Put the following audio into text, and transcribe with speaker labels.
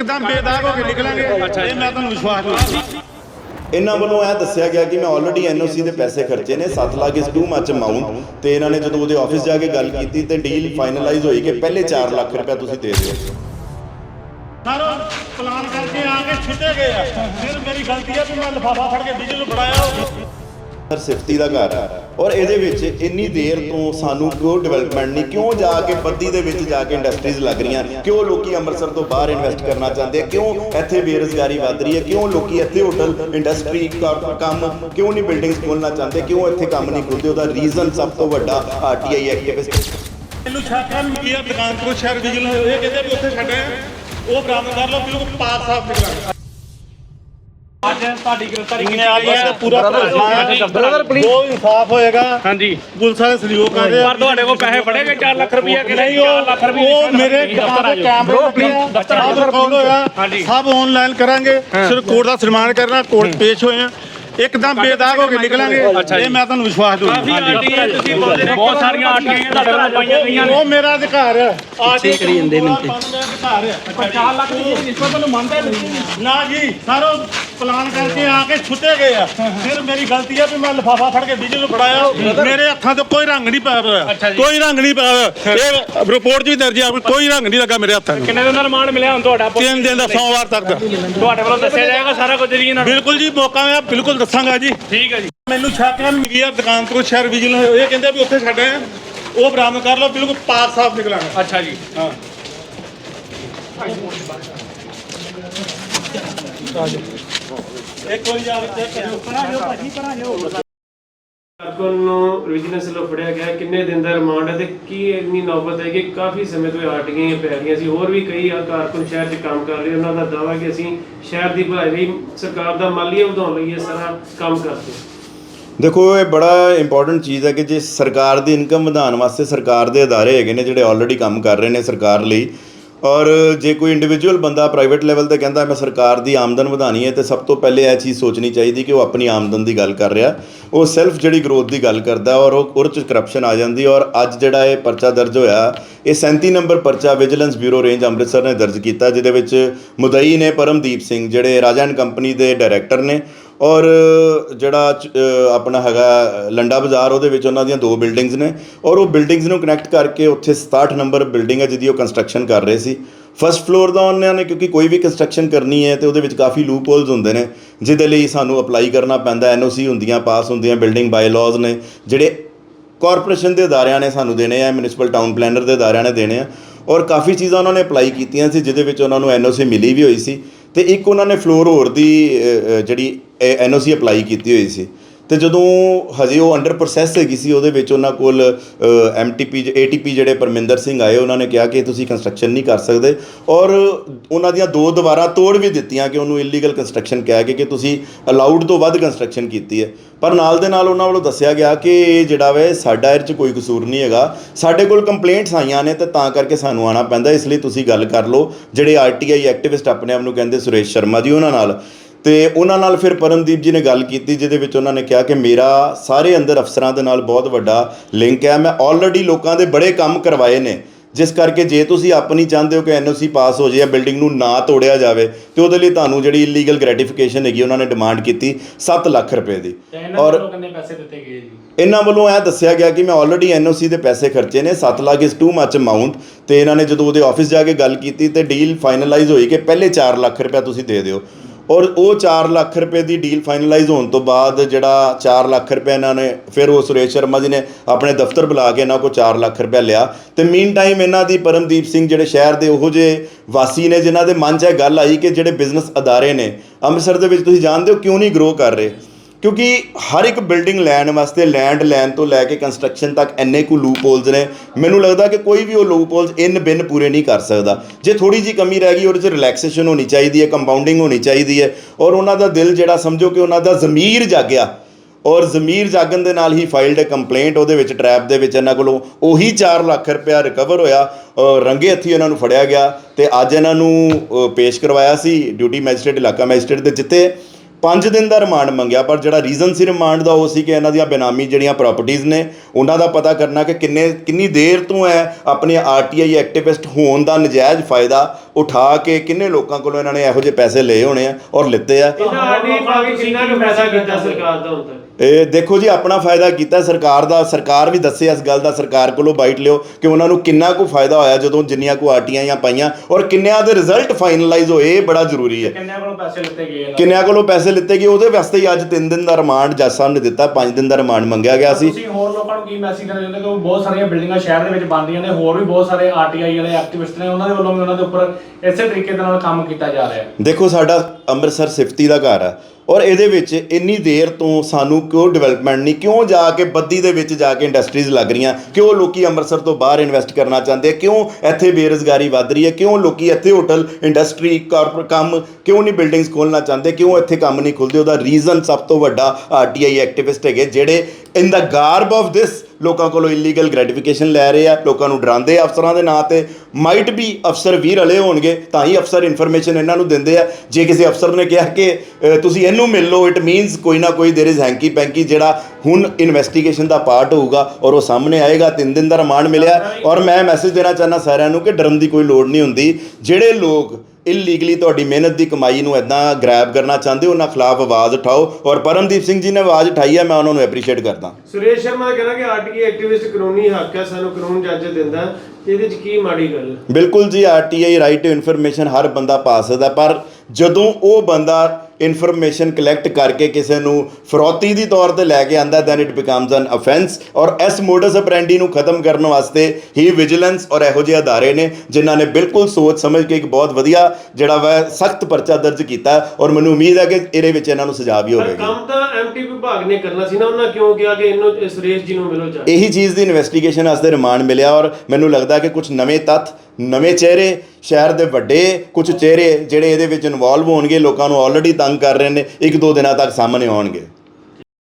Speaker 1: ਇੱਕਦਮ ਬੇਦਾਗ ਹੋ ਕੇ ਨਿਕਲਾਂਗੇ। ਇਹ ਮੈਂ ਤੁਹਾਨੂੰ ਵਿਸ਼ਵਾਸ ਦਿਵਾਉਂਦਾ
Speaker 2: ਇਹਨਾਂ ਵੱਲੋਂ ਇਹ ਦੱਸਿਆ ਗਿਆ ਕਿ ਮੈਂ ਆਲਰੇਡੀ ਐਨਓਸੀ ਦੇ ਪੈਸੇ ਖਰਚੇ ਨੇ 7 ਲੱਖ ਇਸ ਟੂ ਮੱਚ ਅਮਾਉਂਟ ਤੇ ਇਹਨਾਂ ਨੇ ਜਦੋਂ ਉਹਦੇ ਆਫਿਸ ਜਾ ਕੇ ਗੱਲ ਕੀਤੀ ਤੇ ਡੀਲ ਫਾਈਨਲਾਈਜ਼ ਹੋਈ ਕਿ ਪਹਿਲੇ 4 ਲੱਖ ਰੁਪਏ ਤੁਸੀਂ ਦੇ ਦਿਓ।
Speaker 1: ਸਰ ਪਲਾਨ ਕਰਕੇ ਆ ਕੇ ਛੁੱਟੇ ਗਏ ਆ। ਫਿਰ ਮੇਰੀ ਗਲਤੀ ਹੈ ਕਿ ਮੈਂ ਲਿਫਾਫਾ ਫੜ ਕੇ ਬਿਜਲ ਨੂੰ ਫੜਾਇਆ
Speaker 2: ਸਿਫਤੀ ਦਾ ਘਰ ਹੈ। ਔਰ ਇਹਦੇ ਵਿੱਚ ਇੰਨੀ ਦੇਰ ਤੋਂ ਸਾਨੂੰ ਕਿਉਂ ਡਿਵੈਲਪਮੈਂਟ ਨਹੀਂ, ਕਿਉਂ ਜਾ ਕੇ ਬੱਦੀ ਦੇ ਵਿੱਚ ਜਾ ਕੇ ਇੰਡਸਟਰੀਜ਼ ਲੱਗ ਰਹੀਆਂ? ਕਿਉਂ ਲੋਕੀ ਅੰਮ੍ਰਿਤਸਰ ਤੋਂ ਬਾਹਰ ਇਨਵੈਸਟ ਕਰਨਾ ਚਾਹੁੰਦੇ ਆ? ਕਿਉਂ ਇੱਥੇ ਬੇਰੁਜ਼ਗਾਰੀ ਵੱਧ ਰਹੀ ਹੈ? ਕਿਉਂ ਲੋਕੀ ਇੱਥੇ ਹੋਟਲ ਇੰਡਸਟਰੀ ਕੰਮ ਕਿਉਂ ਨਹੀਂ ਬਿਲਡਿੰਗਸ ਖੋਲਣਾ ਚਾਹੁੰਦੇ? ਕਿਉਂ ਇੱਥੇ ਕੰਮ ਨਹੀਂ ਖੁੱਲਦੇ ਉਹਦਾ ਰੀਜ਼ਨ ਸਭ ਤੋਂ ਵੱਡਾ ਆਰਟੀਆਈ ਐਕਟਿਵਿਸਟ
Speaker 1: ਇਹਨੂੰ ਛਾਕਾਂ ਕੀ ਆ ਦੁਕਾਨ ਤੋਂ ਸ਼ਹਿਰ ਵਿਜਲ ਇਹ ਕਹਿੰਦੇ ਵੀ ਉੱਥੇ ਛੱਡੇ ਉਹ ਬਰਾਮਦ ਕਰ ਲਓ ਬਿਲਕੁਲ ਪਾਸ ਸਾਫ਼ ਨਿਕਲਾਂਗੇ
Speaker 3: ਤੁਹਾਡੀ ਗ੍ਰਿਫਤਾਰੀ ਕੀਤੀ
Speaker 1: ਨਿਆਲੀਆਂ ਦਾ ਪੂਰਾ
Speaker 3: ਬ੍ਰਦਰ
Speaker 1: ਪਲੀਜ਼ ਜੋ ਇਨਸਾਫ ਹੋਏਗਾ।
Speaker 3: ਹਾਂਜੀ।
Speaker 1: ਪੁਲਿਸ ਵਾਲੇ ਸਹਿਯੋਗ ਕਰ ਰਹੇ। ਆ
Speaker 3: ਪਰ ਤੁਹਾਡੇ ਕੋਲ ਪੈਸੇ ਫੜੇ ਗਏ 4 ਲੱਖ ਰੁਪਈਆ ਕਿ
Speaker 1: ਨਹੀਂ
Speaker 3: ਨਹੀਂ? 4 ਲੱਖ
Speaker 1: ਉਹ ਮੇਰੇ। ਕੈਮਰੇ
Speaker 3: ਦਫ਼ਤਰ
Speaker 1: ਹੋਇਆ।
Speaker 3: ਹਾਂਜੀ।
Speaker 1: ਸਭ ਆਨਲਾਈਨ ਕਰਾਂਗੇ। ਸਿਰ ਕੋਰਟ ਦਾ ਸਨਮਾਨ ਕਰਨਾ ਕੋਰਟ ਪੇਸ਼ ਹੋਏ ਆ। ਇੱਕਦਮ ਬੇਦਾਗ ਹੋ ਕੇ ਨਿਕਲਾਂਗੇ। ਇਹ ਮੈਂ ਤੁਹਾਨੂੰ ਵਿਸ਼ਵਾਸ
Speaker 3: ਕਾਫੀ
Speaker 1: ਦਿਵਾਉਂਦਾ
Speaker 3: ਆਰਟੀਆਂ ਤੁਸੀਂ ਬੋਲਦੇ ਨੇ। ਬਹੁਤ ਸਾਰੀਆਂ ਆਰਟੀਆਂ ਤੁਹਾਡੇ ਕੋਲ ਪਾਈਆਂ ਗਈਆਂ ਨੇ।
Speaker 1: ਉਹ ਮੇਰਾ ਅਧਿਕਾਰ ਹੈ। ਆਰਟੀ ਕਰੀ ਜਾਂਦੇ ਨੇ ਅਧਿਕਾਰ ਹੈ?
Speaker 3: 4 ਲੱਖ ਦੀ ਰਿਸ਼ਵਤ ਨੂੰ ਮੰਨਦੇ ਨਹੀਂ।
Speaker 1: ਨਾ ਜੀ ਸਾਰੋ ਪਲਾਨ ਕਰਕੇ ਆ ਕੇ ਛੁੱਟੇ ਗਏ ਆ। ਫਿਰ ਮੇਰੀ ਗਲਤੀ ਹੈ ਵੀ ਮੈਂ ਲਿਫਾਫਾ ਫੜ ਕੇ ਬਿਜਲ ਨੂੰ ਫੜਾਇਆ। ਮੇਰੇ ਹੱਥਾਂ ਤੇ ਕੋਈ ਰੰਗ ਨਹੀਂ ਪਾਇਆ ਹੋਇਆ। ਕੋਈ ਰੰਗ ਨਹੀਂ ਪਾਇਆ ਹੋਇਆ। ਇਹ ਰਿਪੋਰਟ ਵੀ ਦਰਜ ਆ ਕੋਈ ਰੰਗ ਨਹੀਂ ਲੱਗਾ ਮੇਰੇ ਹੱਥਾਂ ਨੂੰ।
Speaker 3: ਕਿੰਨੇ ਦਿਨ ਦਾ ਰਿਮਾਂਡ ਮਿਲਿਆ ਹੁਣ ਤੁਹਾਡਾ?
Speaker 1: ਤਿੰਨ ਦਿਨ ਦਾ ਸੋਮਵਾਰ ਤੱਕ। ਦਾ
Speaker 3: ਤੁਹਾਡੇ ਵੱਲੋਂ ਦੱਸਿਆ ਜਾਏਗਾ ਸਾਰਾ ਕੁਝ ਜੀ ਇਹਨਾਂ ਨੂੰ?
Speaker 1: ਬਿਲਕੁਲ ਜੀ ਮੌਕਾ ਮੈਂ ਬਿਲਕੁਲ ਦੱਸਾਂਗਾ ਜੀ।
Speaker 3: ਠੀਕ ਹੈ ਜੀ।
Speaker 1: ਮੈਨੂੰ ਸ਼ੱਕ ਹੈ ਮਿਲੀ ਆ ਦੁਕਾਨ ਤੋਂ ਸ਼ਹਿਰ ਵਿਜਲ ਇਹ ਕਹਿੰਦੇ ਵੀ ਉੱਥੇ ਛੱਡੇ ਆ ਉਹ ਬਰਾਮਦ ਕਰ ਲਓ ਬਿਲਕੁਲ ਪਾਸ ਸਾਫ਼ ਨਿਕਲਾਂਗੇ।
Speaker 3: ਅੱਛਾ ਜੀ।
Speaker 1: ਹਾਂ। ਇੱਕ ਵਾਰੀ ਜਾ ਕੇ ਚੈੱਕ ਕਰਿਓ।
Speaker 4: ਕਾਰਕੁਨ ਨੂੰ ਵਿਜੀਲੈਂਸ ਵੱਲੋਂ ਫੜਿਆ ਗਿਆ ਕਿੰਨੇ ਦਿਨ ਦਾ ਰਿਮਾਂਡ ਹੈ ਤੇ ਕੀ ਇੰਨੀ ਨੌਬਤ ਹੈ ਕਿ ਕਾਫੀ ਸਮੇਂ ਤੋਂ ਇਹ ਆਰਟੀਆਂ ਪੈ ਰਹੀਆਂ ਸੀ ਹੋਰ ਵੀ ਕਈ ਆ ਕਾਰਕੁਨ ਸ਼ਹਿਰ 'ਚ ਕੰਮ ਕਰ ਰਹੇ, ਉਹਨਾਂ ਦਾ ਦਾਅਵਾ ਕਿ ਅਸੀਂ ਸ਼ਹਿਰ ਦੀ ਭਲਾਈ ਲਈ ਸਰਕਾਰ ਦਾ ਮਾਲੀਆ ਵਧਾਉਣ ਲਈ ਇਹ ਸਾਰਾ ਕੰਮ ਕਰਦੇ ਹਾਂ।
Speaker 2: ਦੇਖੋ, ਇਹ ਬੜਾ ਇੰਪੋਰਟੈਂਟ ਚੀਜ਼ ਹੈ ਕਿ ਜੇ ਸਰਕਾਰ ਦੀ ਇਨਕਮ ਵਧਾਉਣ ਵਾਸਤੇ ਸਰਕਾਰ ਦੇ ਅਦਾਰੇ ਹੈਗੇ ਨੇ ਜਿਹੜੇ ਆਲਰੇਡੀ ਕੰਮ ਕਰ ਰਹੇ ਨੇ ਸਰਕਾਰ ਲਈ ਔਰ ਜੇ ਕੋਈ ਇੰਡੀਵਿਜੂਅਲ ਬੰਦਾ ਪ੍ਰਾਈਵੇਟ ਲੈਵਲ ਤੇ ਕਹਿੰਦਾ ਮੈਂ ਸਰਕਾਰ ਦੀ ਆਮਦਨ ਵਧਾਣੀ ਹੈ, ਤੇ ਸਭ ਤੋਂ ਪਹਿਲੇ ਇਹ ਚੀਜ਼ ਸੋਚਣੀ ਚਾਹੀਦੀ ਕਿ ਉਹ ਆਪਣੀ ਆਮਦਨ ਦੀ ਗੱਲ ਕਰ ਰਿਹਾ। ਉਹ ਸੈਲਫ ਜਿਹੜੀ ਗਰੋਥ ਦੀ ਗੱਲ ਕਰਦਾ ਔਰ ਉਹ ਉਹਦੇ ਚ ਕਰਪਸ਼ਨ ਆ ਜਾਂਦੀ ਔਰ ਅੱਜ ਜਿਹੜਾ ਇਹ ਪਰਚਾ ਦਰਜ ਹੋਇਆ, ਇਹ 37 ਨੰਬਰ ਪਰਚਾ ਵਿਜੀਲੈਂਸ ਬਿਊਰੋ ਰੇਂਜ ਅੰਮ੍ਰਿਤਸਰ ਨੇ ਦਰਜ ਕੀਤਾ, ਜਿਹਦੇ ਵਿੱਚ ਮੁਦਈ ਨੇ ਪਰਮਦੀਪ ਸਿੰਘ, ਜਿਹੜੇ ਰਾਜਾ ਐਂਡ ਕੰਪਨੀ ਦੇ ਡਾਇਰੈਕਟਰ ਨੇ ਔਰ ਜਿਹੜਾ ਆਪਣਾ ਹੈਗਾ ਲੰਡਾ ਬਾਜ਼ਾਰ, ਉਹਦੇ ਵਿੱਚ ਉਹਨਾਂ ਦੀਆਂ ਦੋ ਬਿਲਡਿੰਗਸ ਨੇ। ਔਰ ਉਹ ਬਿਲਡਿੰਗਸ ਨੂੰ ਕਨੈਕਟ ਕਰਕੇ ਉੱਥੇ 67 ਨੰਬਰ ਬਿਲਡਿੰਗ ਹੈ ਜਿਹਦੀ ਉਹ ਕੰਸਟਰਕਸ਼ਨ ਕਰ ਰਹੇ ਸੀ। ਫਸਟ ਫਲੋਰ ਦਾ ਉਹਨਾਂ ਨੇ, ਕਿਉਂਕਿ ਕੋਈ ਵੀ ਕੰਸਟਰਕਸ਼ਨ ਕਰਨੀ ਹੈ ਤੇ ਉਹਦੇ ਵਿੱਚ ਕਾਫੀ ਲੂਪ ਹੋਲਸ ਹੁੰਦੇ ਨੇ, ਜਿਹਦੇ ਲਈ ਸਾਨੂੰ ਅਪਲਾਈ ਕਰਨਾ ਪੈਂਦਾ ਐਨਓਸੀ ਹੁੰਦੀਆਂ ਪਾਸ ਹੁੰਦੀਆਂ ਬਿਲਡਿੰਗ ਬਾਇਲਾਜ਼ ਨੇ, ਜਿਹੜੇ ਕਾਰਪੋਰੇਸ਼ਨ ਦੇ ਅਦਾਰਿਆਂ ਨੇ ਸਾਨੂੰ ਦੇਣੇ ਆ ਮਿਊਨਿਸਪਲ ਟਾਊਨ ਪਲੈਨਰ ਦੇ ਅਦਾਰਿਆਂ ਨੇ ਦੇਣੇ ਆ। ਔਰ ਕਾਫੀ ਚੀਜ਼ਾਂ ਉਹਨਾਂ ਨੇ ਅਪਲਾਈ ਕੀਤੀਆਂ ਸੀ, ਜਿਹਦੇ ਵਿੱਚ ਉਹਨਾਂ ਨੂੰ ਐਨਓਸੀ ਮਿਲੀ ਵੀ ਹੋਈ ਸੀ। ਤੇ ਇੱਕ ਉਹਨਾਂ ਨੇ ਫਲੋਰ ਹੋਰ ਦੀ ਜਿਹੜੀ ਐਨਓਸੀ ਅਪਲਾਈ ਕੀਤੀ ਹੋਈ ਸੀ। ਤੇ ਜਦੋਂ ਹਜੇ ਉਹ ਅੰਡਰ ਪ੍ਰੋਸੈਸ ਹੈਗੀ ਸੀ, ਉਹਦੇ ਵਿੱਚ ਉਹਨਾਂ ਕੋਲ ਐਮਟੀਪੀ ਏਟੀਪੀ ਜਿਹੜੇ ਪਰਮਿੰਦਰ ਸਿੰਘ ਆਏ, ਉਹਨਾਂ ਨੇ ਕਿਹਾ ਕਿ ਤੁਸੀਂ ਕੰਸਟਰਕਸ਼ਨ ਨਹੀਂ ਕਰ ਸਕਦੇ। ਔਰ ਉਹਨਾਂ ਦੀਆਂ ਦੋ ਦੁਬਾਰਾ ਤੋੜ ਵੀ ਦਿੱਤੀਆਂ ਕਿ ਉਹਨੂੰ ਇਲੀਗਲ ਕੰਸਟਰਕਸ਼ਨ ਕਹਿ ਕੇ ਕਿ ਤੁਸੀਂ ਅਲਾਉਡ ਤੋਂ ਵੱਧ ਕੰਸਟਰਕਸ਼ਨ ਕੀਤੀ ਹੈ। ਪਰ ਨਾਲ ਦੇ ਨਾਲ ਉਹਨਾਂ ਵੱਲੋਂ ਦੱਸਿਆ ਗਿਆ ਕਿ ਇਹ ਜਿਹੜਾ ਵੇ ਸਾਡਾ ਇਹ 'ਚ ਕੋਈ ਕਸੂਰ ਨਹੀਂ ਹੈਗਾ। ਸਾਡੇ ਕੋਲ ਕੰਪਲੇਂਟਸ ਆਈਆਂ ਨੇ ਤੇ ਤਾਂ ਕਰਕੇ ਸਾਨੂੰ ਆਣਾ ਪੈਂਦਾ, ਇਸ ਲਈ ਤੁਸੀਂ ਗੱਲ ਕਰ ਲਓ। ਜਿਹੜੇ ਆਰਟੀਆਈ ਐਕਟਿਵਿਸਟ ਆਪਣੇ ਆਪ ਨੂੰ ਕਹਿੰਦੇ, ਸੁਰੇਸ਼ ਸ਼ਰਮਾ ਜੀ, ਉਹਨਾਂ ਨਾਲ। ਤੇ ਉਹਨਾਂ ਨਾਲ ਫਿਰ ਪਰਮਦੀਪ ਜੀ ਨੇ ਗੱਲ ਕੀਤੀ ਜਿਹਦੇ ਵਿੱਚ ਉਹਨਾਂ ਨੇ ਕਿਹਾ ਕਿ ਮੇਰਾ ਸਾਰੇ ਅੰਦਰ ਅਫਸਰਾਂ ਦੇ ਨਾਲ ਬਹੁਤ ਵੱਡਾ ਲਿੰਕ ਹੈ। ਮੈਂ ਆਲਰੇਡੀ ਲੋਕਾਂ ਦੇ ਬੜੇ ਕੰਮ ਕਰਵਾਏ ਨੇ। ਜਿਸ ਕਰਕੇ ਜੇ ਤੁਸੀਂ ਆਪਣੀ ਚਾਹੁੰਦੇ ਹੋ ਕਿ ਐਨਓਸੀ ਪਾਸ ਹੋ ਜਾਏ ਜਾਂ ਬਿਲਡਿੰਗ ਨੂੰ ਨਾ ਤੋੜਿਆ ਜਾਵੇ ਤੇ ਉਹਦੇ ਲਈ ਤੁਹਾਨੂੰ ਜਿਹੜੀ ਇਲੀਗਲ ਗ੍ਰੈਟੀਫਿਕੇਸ਼ਨ ਹੈਗੀ ਉਹਨਾਂ ਨੇ ਡਿਮਾਂਡ ਕੀਤੀ 7 ਲੱਖ ਰੁਪਏ ਦੀ। ਔਰ
Speaker 3: ਕਿੰਨੇ ਪੈਸੇ ਦਿੱਤੇ ਗਏ ਜੀ?
Speaker 2: ਇਹਨਾਂ ਵੱਲੋਂ ਇਹ ਦੱਸਿਆ ਗਿਆ ਕਿ ਮੈਂ ਆਲਰੇਡੀ ਐਨਓਸੀ ਦੇ ਪੈਸੇ ਖਰਚੇ ਨੇ 7 ਲੱਖ ਇਸ ਟੂ ਮੱਚ ਅਮਾਉਂਟ ਤੇ ਇਹਨਾਂ ਨੇ ਜਦੋਂ ਉਹਦੇ ਆਫਿਸ ਜਾ ਕੇ ਗੱਲ ਕੀਤੀ ਤੇ ਡੀਲ ਫਾਈਨਲਾਈਜ਼ ਹੋਈ ਕਿ ਪਹਿਲੇ 4 ਲੱਖ ਰੁਪਏ ਤੁਸੀਂ ਦੇ ਦਿਓ। ਔਰ ਉਹ 4 ਲੱਖ ਰੁਪਏ ਦੀ ਡੀਲ ਫਾਈਨਲਾਈਜ਼ ਹੋਣ ਤੋਂ ਬਾਅਦ ਜਿਹੜਾ 4 ਲੱਖ ਰੁਪਏ ਇਹਨਾਂ ਨੇ ਫਿਰ ਉਹ ਸੁਰੇਸ਼ ਸ਼ਰਮਾ ਜੀ ਨੇ ਆਪਣੇ ਦਫ਼ਤਰ ਬੁਲਾ ਕੇ ਇਹਨਾਂ ਕੋਲ 4 ਲੱਖ ਰੁਪਏ ਲਿਆ। ਤੇ ਮੀਨ ਟਾਈਮ ਇਹਨਾਂ ਦੀ ਪਰਮਦੀਪ ਸਿੰਘ ਜਿਹੜੇ ਸ਼ਹਿਰ ਦੇ ਉਹੋ ਜਿਹੇ ਵਾਸੀ ਨੇ, ਜਿਨ੍ਹਾਂ ਦੇ ਮਨ 'ਚ ਇਹ ਗੱਲ ਆਈ ਕਿ ਜਿਹੜੇ ਬਿਜ਼ਨਸ ਅਦਾਰੇ ਨੇ, ਅੰਮ੍ਰਿਤਸਰ ਦੇ ਵਿੱਚ ਤੁਸੀਂ ਜਾਣਦੇ ਹੋ ਕਿਉਂ ਨਹੀਂ ਗਰੋ ਕਰ ਰਹੇ? ਕਿਉਂਕਿ ਹਰ ਇੱਕ ਬਿਲਡਿੰਗ ਲੈਣ ਵਾਸਤੇ ਲੈਂਡ ਲੈਣ ਤੋਂ ਲੈ ਕੇ ਕੰਸਟਰਕਸ਼ਨ ਤੱਕ ਇੰਨੇ ਕੁ ਲੂਪ ਹੋਲਸ ਨੇ। ਮੈਨੂੰ ਲੱਗਦਾ ਕਿ ਕੋਈ ਵੀ ਉਹ ਲੂਪ ਹੋਲਸ ਇਨ ਬਿਨ ਪੂਰੇ ਨਹੀਂ ਕਰ ਸਕਦਾ। ਜੇ ਥੋੜੀ ਜੀ ਕਮੀ ਰਹਿ ਗਈ, ਉਹਦੇ 'ਚ ਰਿਲੈਕਸੇਸ਼ਨ ਹੋਣੀ ਚਾਹੀਦੀ ਹੈ ਕੰਪਾਊਂਡਿੰਗ ਹੋਣੀ ਚਾਹੀਦੀ ਹੈ ਔਰ ਉਹਨਾਂ ਦਾ ਦਿਲ ਜਿਹੜਾ ਸਮਝੋ ਕਿ ਉਹਨਾਂ ਦਾ ਜ਼ਮੀਰ ਜਾਗਿਆ ਔਰ ਜ਼ਮੀਰ ਜਾਗਣ ਦੇ ਨਾਲ ਹੀ ਫਾਈਲਡ ਕੰਪਲੇਂਟ ਉਹਦੇ ਵਿੱਚ ਟਰੈਪ ਦੇ ਵਿੱਚ ਇਹਨਾਂ ਕੋਲੋਂ ਉਹੀ 4 ਲੱਖ ਰੁਪਇਆ ਰਿਕਵਰ ਹੋਇਆ ਔਰ ਰੰਗੇ ਹੱਥੀ ਇਹਨਾਂ ਨੂੰ ਫੜਿਆ ਗਿਆ ਤੇ ਅੱਜ ਇਹਨਾਂ ਨੂੰ ਪੇਸ਼ ਕਰਵਾਇਆ ਸੀ ਡਿਊਟੀ ਮੈਜਿਸਟ੍ਰੇਟ ਇਲਾਕਾ ਮੈਜਿਸਟ੍ਰੇਟ ਦੇ ਜਿੱਤੇ 5 ਦਿਨ ਦਾ ਰਿਮਾਂਡ ਮੰਗਿਆ, ਪਰ ਜਿਹੜਾ ਰੀਜ਼ਨ ਸੀ ਰਿਮਾਂਡ ਦਾ ਉਹ ਸੀ ਕਿ ਇਹਨਾਂ ਦੀਆਂ ਬੇਨਾਮੀ ਜਿਹੜੀਆਂ ਪ੍ਰਾਪਰਟੀਆਂ ਨੇ ਉਹਨਾਂ ਦਾ ਪਤਾ ਕਰਨਾ ਕਿ ਕਿੰਨੇ ਕਿੰਨੀ ਦੇਰ ਤੋਂ ਹੈ ਆਪਣੀ ਆਰਟੀਆਈ ਐਕਟਿਵਿਸਟ ਹੋਣ ਦਾ ਨਜਾਇਜ਼ ਫਾਇਦਾ ਉਠਾ ਕੇ ਕਿੰਨੇ ਲੋਕਾਂ ਕੋਲੋਂ ਇਹਨਾਂ ਨੇ ਇਹੋ ਜਿਹੇ ਪੈਸੇ ਲਏ ਹੋਣੇ ਆ ਔਰ ਲਿੱਤੇ ਆ?
Speaker 4: ਇਹਨਾਂ ਆਰਟੀਆਈ ਪਾ ਕੇ ਕਿੰਨਾ ਕੁ ਪੈਸਾ ਕੀਤਾ ਸਰਕਾਰ ਦਾ ਹੁਣ ਤੱਕ?
Speaker 2: ਇਹ ਦੇਖੋ ਜੀ ਆਪਣਾ ਫਾਇਦਾ ਕੀਤਾ ਸਰਕਾਰ ਦਾ ਸਰਕਾਰ ਵੀ ਦੱਸੇ ਇਸ ਗੱਲ ਦਾ ਸਰਕਾਰ ਕੋਲੋਂ ਬਾਈਟ ਲਿਓ ਕਿ ਉਹਨਾਂ ਨੂੰ ਕਿੰਨਾ ਕੁ ਫਾਇਦਾ ਹੋਇਆ ਜਦੋਂ ਜਿੰਨੀਆਂ ਕੁ ਆਰਟੀਆਂ ਜਾਂ ਪਾਈਆਂ ਔਰ ਕਿੰਨਿਆਂ ਦੇ ਰਿਜ਼ਲਟ ਫਾਈਨਲਾਈਜ਼ ਹੋਏ ਇਹ ਬੜਾ ਜ਼ਰੂਰੀ ਹੈ।
Speaker 3: ਕਿੰਨੇ ਕੋਲੋਂ ਪੈਸੇ ਲਿੱਤੇ ਗਏ ਇਹਨਾਂ
Speaker 2: ਕਿੰਨਿਆਂ ਕੋਲੋਂ ਪੈਸੇ ਲਿੱਤੇ ਗਏ? ਉਹਦੇ ਵਾਸਤੇ ਹੀ ਅੱਜ 3 ਦਿਨ ਦਾ ਰਿਮਾਂਡ ਜੱਜ ਸਾਹਿਬ ਨੇ ਦਿੱਤਾ 5 ਦਿਨ ਦਾ ਰਿਮਾਂਡ ਮੰਗਿਆ ਗਿਆ ਸੀ।
Speaker 3: ਤੁਸੀਂ ਹੋਰ ਲੋਕਾਂ ਨੂੰ ਕੀ ਮੈਸੇਜ ਦੇਣਾ ਚਾਹੁੰਦੇ ਕਿ ਬਹੁਤ ਸਾਰੀਆਂ ਬਿਲਡਿੰਗਾਂ ਸ਼ਹਿਰ ਦੇ ਵਿੱਚ ਬਣ ਰਹੀਆਂ ਨੇ, ਹੋਰ ਵੀ ਬਹੁਤ ਸਾਰੇ ਆਰਟੀਆਈ ਵਾਲੇ ਐਕਟਿਵਿਸਟ ਨੇ, ਉਹਨਾਂ ਦੇ ਵੱਲੋਂ ਵੀ ਉਹਨਾਂ ਦੇ ਉੱਪਰ ਇਸੇ ਤਰੀਕੇ ਦੇ ਨਾਲ ਕੰਮ ਕੀਤਾ ਜਾ ਰਿਹਾ ਹੈ।
Speaker 2: ਦੇਖੋ ਸਾਡਾ ਅੰਮ੍ਰਿਤਸਰ ਸਿਫਤੀ ਦਾ ਘਰ ਆ। ਔਰ ਇਹਦੇ ਵਿੱਚ ਇੰਨੀ ਦੇਰ ਤੋਂ ਸਾਨੂੰ ਕਿਉਂ ਡਿਵੈਲਪਮੈਂਟ ਨਹੀਂ, ਕਿਉਂ ਜਾ ਕੇ ਬੱਦੀ ਦੇ ਵਿੱਚ ਜਾ ਕੇ ਇੰਡਸਟਰੀਜ਼ ਲੱਗ ਰਹੀਆਂ? ਕਿਉਂ ਲੋਕੀ ਅੰਮ੍ਰਿਤਸਰ ਤੋਂ ਬਾਹਰ ਇਨਵੈਸਟ ਕਰਨਾ ਚਾਹੁੰਦੇ ਕਿਉਂ ਇੱਥੇ ਬੇਰੁਜ਼ਗਾਰੀ ਵੱਧ ਰਹੀ ਹੈ? ਕਿਉਂ ਲੋਕੀ ਇੱਥੇ ਹੋਟਲ ਇੰਡਸਟਰੀ ਕਾਰਪੋਰੇਟ ਕੰਮ ਕਿਉਂ ਨਹੀਂ ਬਿਲਡਿੰਗਸ ਖੋਲਣਾ ਚਾਹੁੰਦੇ? ਕਿਉਂ ਇੱਥੇ ਕੰਮ ਨਹੀਂ ਖੁੱਲਦੇ ਉਹਦਾ ਰੀਜ਼ਨ ਸਭ ਤੋਂ ਵੱਡਾ ਆਰਟੀਆਈ ਐਕਟਿਵਿਸਟ ਹੈਗੇ ਜਿਹੜੇ ਇਨ ਦਾ ਗਾਰਬ ਆਫ ਦਿਸ ਲੋਕਾਂ ਕੋਲੋਂ ਇਲੀਗਲ ਗ੍ਰੈਟੀਫਿਕੇਸ਼ਨ ਲੈ ਰਹੇ ਆ, ਲੋਕਾਂ ਨੂੰ ਡਰਾਉਂਦੇ ਆ ਅਫਸਰਾਂ ਦੇ ਨਾਂ ਤੇ। ਮਾਈਟ ਵੀ ਅਫਸਰ ਵੀ ਰਲੇ ਹੋਣਗੇ, ਤਾਂ ਹੀ ਅਫਸਰ ਇਨਫੋਰਮੇਸ਼ਨ ਇਹਨਾਂ ਨੂੰ ਦਿੰਦੇ ਆ। ਜੇ ਕਿਸੇ ਅਫਸਰ ਨੇ ਕਿਹਾ ਕਿ ਤੁਸੀਂ ਇਹਨੂੰ ਮਿਲ ਲਓ ਇਟ ਮੀਨਸ ਕੋਈ ਨਾ ਕੋਈ ਦੇਰ ਇਜ਼ ਹੈਂਕੀ ਪੈਂਕੀ ਜਿਹੜਾ ਹੁਣ ਇਨਵੈਸਟੀਗੇਸ਼ਨ ਦਾ ਪਾਰਟ ਹੋਊਗਾ ਔਰ ਉਹ ਸਾਹਮਣੇ ਆਏਗਾ 3 ਦਿਨ ਦਾ ਰਿਮਾਂਡ ਮਿਲਿਆ। ਔਰ ਮੈਂ ਮੈਸੇਜ ਦੇਣਾ ਚਾਹੁੰਦਾ ਸਾਰਿਆਂ ਨੂੰ ਕਿ ਡਰਨ ਦੀ ਕੋਈ ਲੋੜ ਨਹੀਂ ਹੁੰਦੀ। ਜਿਹੜੇ ਲੋਕ ਇਲੀਗਲੀ ਤੁਹਾਡੀ ਮਿਹਨਤ ਦੀ ਕਮਾਈ ਨੂੰ ਇਦਾਂ ਗ੍ਰੈਬ ਕਰਨਾ ਚਾਹੁੰਦੇ ਉਹਨਾਂ ਖਿਲਾਫ ਆਵਾਜ਼ ਉਠਾਓ ਔਰ ਪਰਮਦੀਪ ਸਿੰਘ ਜੀ ਨੇ ਆਵਾਜ਼ ਉਠਾਈ ਹੈ ਮੈਂ ਉਹਨਾਂ ਨੂੰ ਐਪਰੀਸ਼ੀਏਟ ਕਰਦਾ
Speaker 4: ਸੁਰੇਸ਼ ਸ਼ਰਮਾ ਦਾ ਕਹਿਣਾ ਕਿ ਆਰਟੀਆਈ ਐਕਟਿਵਿਸਟ ਕਾਨੂੰਨੀ ਹੱਕ ਹੈ ਸਾਨੂੰ ਕਾਨੂੰਨ ਜੱਜ ਦਿੰਦਾ ਇਹਦੇ ਚ ਕੀ ਮਾੜੀ ਗੱਲ?
Speaker 2: ਬਿਲਕੁਲ ਜੀ ਆਰਟੀਆਈ ਰਾਈਟ ਟੂ ਇਨਫੋਰਮੇਸ਼ਨ ਹਰ ਬੰਦਾ ਪਾ ਸਕਦਾ ਪਰ ਜਦੋਂ ਉਹ ਬੰਦਾ ਇਨਫੋਰਮੇਸ਼ਨ ਕਲੈਕਟ ਕਰਕੇ ਕਿਸੇ ਨੂੰ ਫਰੌਤੀ ਦੀ ਤੌਰ ਤੇ ਲੈ ਕੇ ਆਂਦਾ then it becomes an offence ਔਰ ਇਸ ਮੋਡਸ ਅਪਰੈਂਡੀ ਨੂੰ ਖਤਮ ਕਰਨ ਵਾਸਤੇ ਹੀ ਵਿਜੀਲੈਂਸ ਔਰ ਇਹੋ ਜਿਹੇ ਅਦਾਰੇ ਨੇ ਜਿਨ੍ਹਾਂ ਨੇ ਬਿਲਕੁਲ ਸੋਚ ਸਮਝ ਕੇ ਇੱਕ ਬਹੁਤ ਵਧੀਆ ਜਿਹੜਾ ਵਾ ਸਖਤ ਪਰਚਾ ਦਰਜ ਕੀਤਾ ਔਰ ਮੈਨੂੰ ਉਮੀਦ ਹੈ ਕਿ ਇਹਦੇ ਵਿੱਚ ਇਹਨਾਂ ਨੂੰ ਸਜ਼ਾ ਵੀ ਹੋਵੇਗੀ।
Speaker 4: ਕੰਮ ਤਾਂ ਐਮਟੀ ਵਿਭਾਗ ਨੇ ਕਰਨਾ ਸੀ ਨਾ ਉਹਨਾਂ ਕਿਉਂ ਕਿਹਾ ਕਿ ਇਹਨੂੰ ਇਹ ਸੁਰੇਸ਼ ਜੀ ਨੂੰ ਮਿਲੋ ਜਾ
Speaker 2: ਇਹੀ ਚੀਜ਼ ਦੀ ਇਨਵੈਸਟੀਗੇਸ਼ਨ ਵਾਸਤੇ ਰਿਮਾਂਡ ਮਿਲਿਆ ਔਰ ਮੈਨੂੰ ਲੱਗਦਾ ਕਿ ਕੁਝ ਨਵੇਂ ਤੱਥ ਨਵੇਂ ਚਿਹਰੇ, ਸ਼ਹਿਰ ਦੇ ਵੱਡੇ ਕੁਝ ਚਿਹਰੇ ਜਿਹੜੇ ਇਹਦੇ ਵਿੱਚ ਇਨਵੋਲਵ ਹੋਣਗੇ, ਲੋਕਾਂ ਨੂੰ ਆਲਰੇਡੀ ਤੰਗ ਕਰ ਰਹੇ ਨੇ, ਇੱਕ ਦੋ ਦਿਨਾਂ ਤੱਕ ਸਾਹਮਣੇ ਆਉਣਗੇ।